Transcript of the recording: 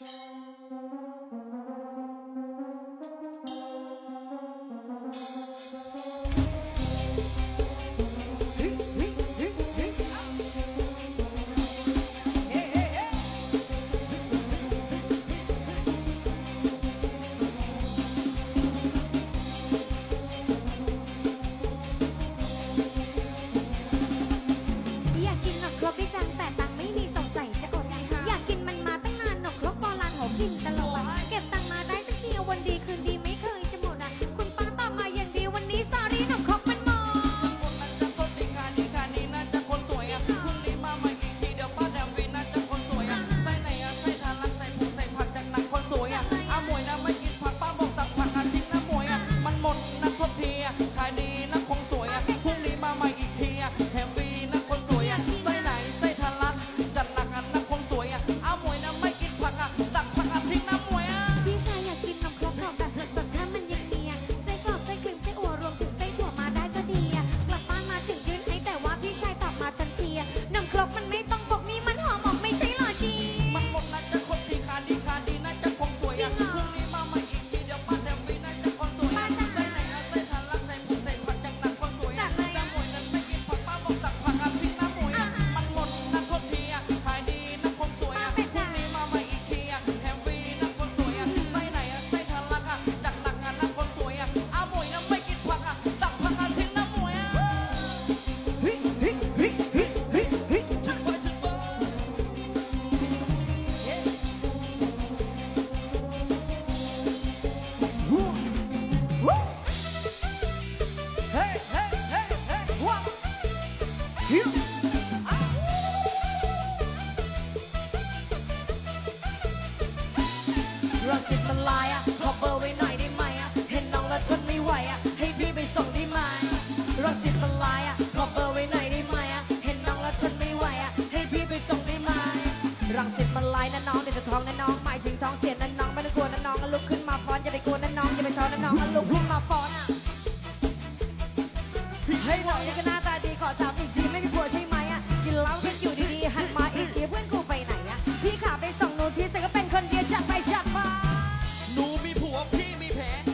Só. and บายอะขอเบอร์ไว้หน่อยได้ไหมอะเห็นน้องแล้วทนไม่ไหวอะให้พี่ไปส่งได้ไหมรังสิตมาลายอะขอเบอร์ไว้หน่อยได้ไหมอะเห็นน้องแล้วทนไม่ไหวอะให้พี่ไปส่งได้ไหมรังสิตมาลายนะน้องเดี๋ยวจะท้องนะน้องหมายถึงท้องเสียนะน้องไม่ต้องกลัวนะน้องลุกขึ้นมาฟ้อนอย่าไปกลัวนะน้องอย่าไปช็อตนะน้องลุกขึ้นมาฟ้อนอะให้หน่อยกันนะ Okay.